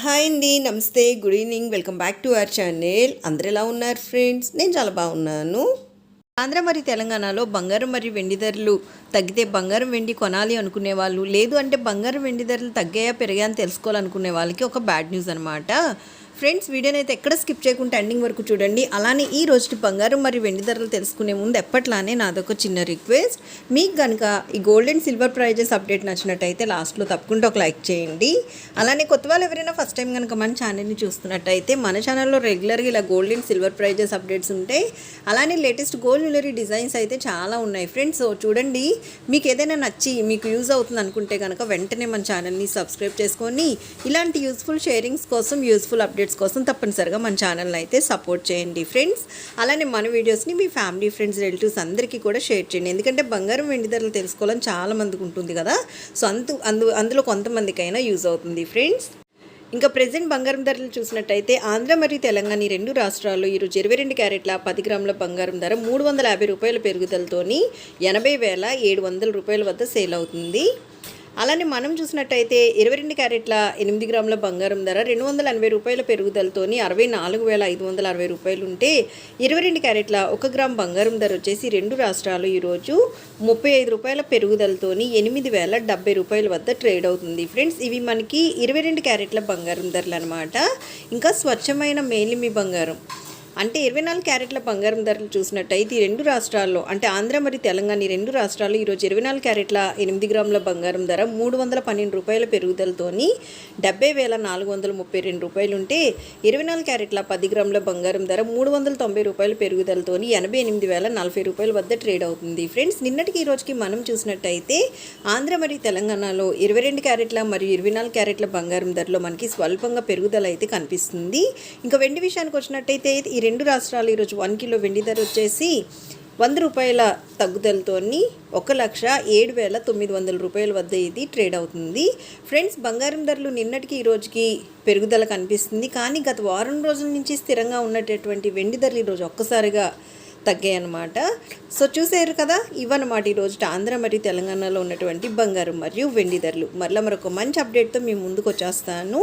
Hi అండి నమస్తే good evening welcome back to our channel. అందరు ఎలా ఉన్నారు ఫ్రెండ్స్? నేను చాలా బాగున్నాను. ఆంధ్ర మరియు తెలంగాణలో బంగారం మరియు వెండి ధరలు తగ్గితే బంగారం వెండి కొనాలి అనుకునే వాళ్ళు లేదు అంటే బంగారం వెండి ధరలు తగ్గాయా పెరిగాయని అని తెలుసుకోవాలనుకునే వాళ్ళకి ఒక బ్యాడ్ న్యూస్ అనమాట ఫ్రెండ్స్ వీడియోని అయితే ఎక్కడ స్కిప్ చేయకుండా ఎండింగ్ వరకు చూడండి. అలానే ఈ రోజు బంగారం మరియు వెండి ధరలు తెలుసుకునే ముందు ఎప్పట్లానే నాదొక చిన్న రిక్వెస్ట్. మీకు కనుక ఈ gold and silver prizes update నచ్చినట్టయితే లాస్ట్లో తప్పకుండా ఒక లైక్ చేయండి. అలానే కొత్త వాళ్ళు ఎవరైనా ఫస్ట్ టైం కనుక మన ఛానల్ని చూస్తున్నట్టయితే మన ఛానల్లో రెగ్యులర్గా ఇలా gold and silver prizes updates ఉంటాయి. అలానే లేటెస్ట్ గోల్డ్ జ్యువెలరీ డిజైన్స్ అయితే చాలా ఉన్నాయి ఫ్రెండ్స్. సో చూడండి. మీకు ఏదైనా నచ్చి మీకు యూజ్ అవుతుంది అనుకుంటే కనుక వెంటనే మన ఛానల్ని సబ్స్క్రైబ్ చేసుకొని ఇలాంటి యూస్ఫుల్ షేరింగ్స్ కోసం యూస్ఫుల్ అప్డేట్స్ కోసం తప్పనిసరిగా మన ఛానల్ని అయితే సపోర్ట్ చేయండి ఫ్రెండ్స్ అలానే మన వీడియోస్ని మీ ఫ్యామిలీ ఫ్రెండ్స్ రిలేటివ్స్ అందరికీ కూడా షేర్ చేయండి. ఎందుకంటే బంగారం వెండి ధరలు తెలుసుకోవాలని చాలా మందికి ఉంటుంది కదా. సో అందు అందు అందులో కొంతమందికైనా యూజ్ అవుతుంది ఫ్రెండ్స్ ఇంకా ప్రజెంట్ బంగారం ధరలు చూసినట్టయితే ఆంధ్ర మరియు తెలంగాణ ఈ రెండు రాష్ట్రాల్లో ఈరోజు ఇరవై రెండు క్యారెట్ల పది గ్రాముల బంగారం ధర మూడు వందల యాభై రూపాయల పెరుగుదలతోని ఎనభై వేల ఏడు వందల రూపాయల వద్ద సేల్ అవుతుంది. అలానే మనం చూసినట్టయితే ఇరవై రెండు క్యారెట్ల ఎనిమిది గ్రాముల బంగారం ధర రెండు వందల ఎనభై రూపాయల పెరుగుదలతోని అరవై నాలుగు వేల ఐదు వందల అరవై రూపాయలు ఉంటే ఇరవై రెండు క్యారెట్ల ఒక గ్రామ్ బంగారం ధర వచ్చేసి రెండు రాష్ట్రాలు ఈరోజు ముప్పై ఐదు రూపాయల పెరుగుదలతోని ఎనిమిది వేల డెబ్బై రూపాయల వద్ద ట్రేడ్ అవుతుంది. ఫ్రెండ్స్ ఇవి మనకి ఇరవై రెండు క్యారెట్ల బంగారం ధరలు అనమాట ఇంకా స్వచ్ఛమైన మేలిమి బంగారం. అంటే ఇరవై నాలుగు క్యారెట్ల బంగారం ధరలు చూసినట్టయితే ఈ రెండు రాష్ట్రాల్లో అంటే ఆంధ్ర మరియు తెలంగాణ ఈ రెండు రాష్ట్రాల్లో ఈరోజు ఇరవై నాలుగు క్యారెట్ల ఎనిమిది గ్రాముల బంగారం ధర మూడు వందల పన్నెండు రూపాయల పెరుగుదలతోని డెబ్బై వేల నాలుగు వందల ముప్పై రెండు రూపాయలు ఉంటే ఇరవై నాలుగు క్యారెట్ల పది గ్రాముల బంగారం ధర మూడు వందల తొంభై రూపాయల పెరుగుదలతోని ఎనభై ఎనిమిది వేల నలభై రూపాయల వద్ద ట్రేడ్ అవుతుంది. ఫ్రెండ్స్ నిన్నటికి ఈ రోజుకి మనం చూసినట్టయితే ఆంధ్ర మరియు తెలంగాణలో ఇరవై రెండు క్యారెట్ల మరియు ఇరవై నాలుగు క్యారెట్ల బంగారం ధరలో మనకి స్వల్పంగా పెరుగుదల అయితే కనిపిస్తుంది. ఇంకా వెండి విషయానికి వచ్చినట్టయితే ఈ రెండు రాష్ట్రాలు ఈరోజు వన్ కిలో వెండి ధర వచ్చేసి వంద రూపాయల తగ్గుదలతోని ఒక లక్ష ఏడు వేల తొమ్మిది వందల రూపాయల వద్ద ఇది ట్రేడ్ అవుతుంది. ఫ్రెండ్స్ బంగారం ధరలు నిన్నటికి ఈ రోజుకి పెరుగుదల కనిపిస్తుంది. కానీ గత వారం రోజుల నుంచి స్థిరంగా ఉన్నటువంటి వెండి ధరలు ఈరోజు ఒక్కసారిగా తగ్గాయి అన్నమాట సో చూసారు కదా ఇవన్నమాట ఈరోజు ఆంధ్ర మరియు తెలంగాణలో ఉన్నటువంటి బంగారం మరియు వెండి ధరలు. మరలా మరొక మంచి అప్డేట్తో మేము ముందుకు వచ్చేస్తాను.